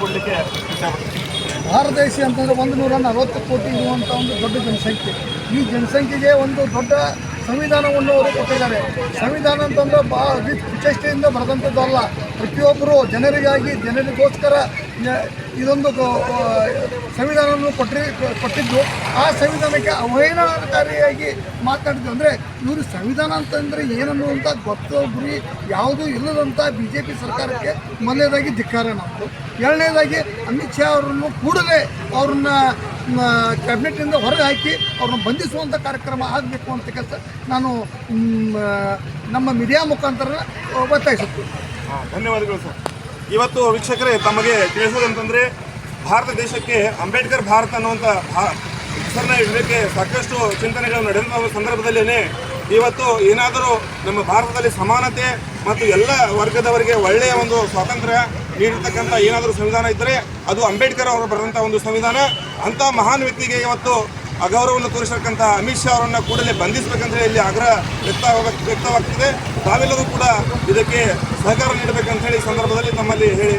ಕೊಡಲಿಕ್ಕೆ ಭಾರತ ದೇಶ ಅಂತಂದ್ರೆ ಒಂದು ನೂರ ನಲವತ್ತು ಕೋಟಿ ಇರುವಂಥ ಒಂದು ದೊಡ್ಡ ಜನಸಂಖ್ಯೆ. ಈ ಜನಸಂಖ್ಯೆಗೆ ಒಂದು ದೊಡ್ಡ ಸಂವಿಧಾನವನ್ನು ಅವರು ಕೊಟ್ಟಿದ್ದಾರೆ. ಸಂವಿಧಾನ ಅಂತಂದ್ರೆ ಬಾ ವಿಚೇಷ್ಟೆಯಿಂದ ಬರೆದಂಥದ್ದಲ್ಲ. ಪ್ರತಿಯೊಬ್ಬರು ಜನರಿಗಾಗಿ ಜನರಿಗೋಸ್ಕರ ಇದೊಂದು ಸಂವಿಧಾನವನ್ನು ಕೊಟ್ಟರಿ ಕೊಟ್ಟಿದ್ದು. ಆ ಸಂವಿಧಾನಕ್ಕೆ ಅವಹೇಳನಕಾರಿಯಾಗಿ ಮಾತನಾಡಿದ್ದು ಅಂದರೆ ಇವರು ಸಂವಿಧಾನ ಅಂತಂದರೆ ಏನನ್ನುವಂಥ ಗೊತ್ತು ಗುರಿ ಯಾವುದೂ ಇಲ್ಲದಂಥ ಬಿ ಜೆ ಪಿ ಸರ್ಕಾರಕ್ಕೆ ಮೊದಲನೇದಾಗಿ ಧಿಕ್ಕಾರ ನಮ್ಮದು ಎರಡನೇದಾಗಿ ಅಮಿತ್ ಶಾ ಅವರನ್ನು ಕೂಡಲೇ ಅವ್ರನ್ನ ಕ್ಯಾಬಿನೆಟ್ನಿಂದ ಹೊರಗೆ ಹಾಕಿ ಅವ್ರನ್ನ ಬಂಧಿಸುವಂಥ ಕಾರ್ಯಕ್ರಮ ಆಗಬೇಕು ಅಂತ ಕೆಲಸ ನಾನು ನಮ್ಮ ಮೀಡಿಯಾ ಮುಖಾಂತರ ಒತ್ತಾಯಿಸುತ್ತೇನೆ. ಧನ್ಯವಾದಗಳು ಸರ್. ಇವತ್ತು ವೀಕ್ಷಕರೇ ತಮಗೆ ತಿಳಿಸೋದಂತಂದ್ರೆ ಭಾರತ ದೇಶಕ್ಕೆ ಅಂಬೇಡ್ಕರ್ ಭಾರತ ಅನ್ನುವಂಥ ಭಾ- ಹೆಸರನ್ನ ಇಡಲಿಕ್ಕೆ ಸಾಕಷ್ಟು ಚಿಂತನೆಗಳು ನಡೆದ ಸಂದರ್ಭದಲ್ಲೇ ಇವತ್ತು ಏನಾದರೂ ನಮ್ಮ ಭಾರತದಲ್ಲಿ ಸಮಾನತೆ ಮತ್ತು ಎಲ್ಲ ವರ್ಗದವರಿಗೆ ಒಳ್ಳೆಯ ಒಂದು ಸ್ವಾತಂತ್ರ್ಯ ನೀಡಿರ್ತಕ್ಕಂಥ ಏನಾದರೂ ಸಂವಿಧಾನ ಇದ್ದರೆ ಅದು ಅಂಬೇಡ್ಕರ್ ಅವರು ಬರೆದಂಥ ಒಂದು ಸಂವಿಧಾನ. ಅಂಥ ಮಹಾನ್ ವ್ಯಕ್ತಿಗೆ ಇವತ್ತು ಅಗೌರವವನ್ನು ತೋರಿಸತಕ್ಕಂಥ ಅಮಿತ್ ಶಾ ಅವರನ್ನು ಕೂಡಲೇ ಬಂಧಿಸಬೇಕಂತ ಹೇಳಿ ಇಲ್ಲಿ ಆಗ್ರಹ ವ್ಯಕ್ತ ವ್ಯಕ್ತವಾಗ್ತಿದೆ. ತಾವೆಲ್ಲರೂ ಕೂಡ ಇದಕ್ಕೆ ಸಹಕಾರ ನೀಡಬೇಕಂತ ಹೇಳಿ ಸಂದರ್ಭದಲ್ಲಿ ತಮ್ಮಲ್ಲಿ ಹೇಳಿ